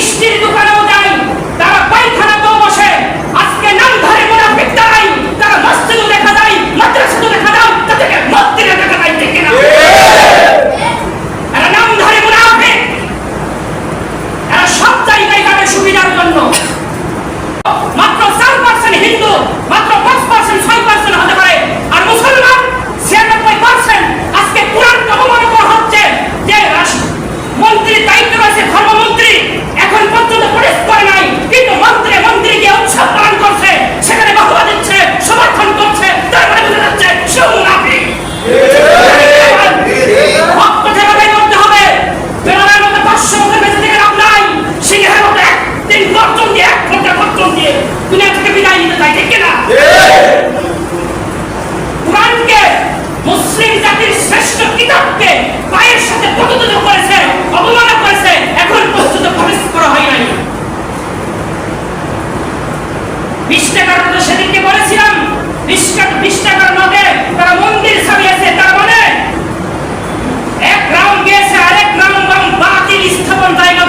してるのかな？বিশ টাকার মতো সেদিনকে বলেছিলাম, বিশ টাকা বিশ টাকার মধ্যে তারা মন্দির সাজিয়েছে তার মানে এক রাউন্ড গিয়েছে আরেক রাউন্ড বাতিল স্থাপন জায়গা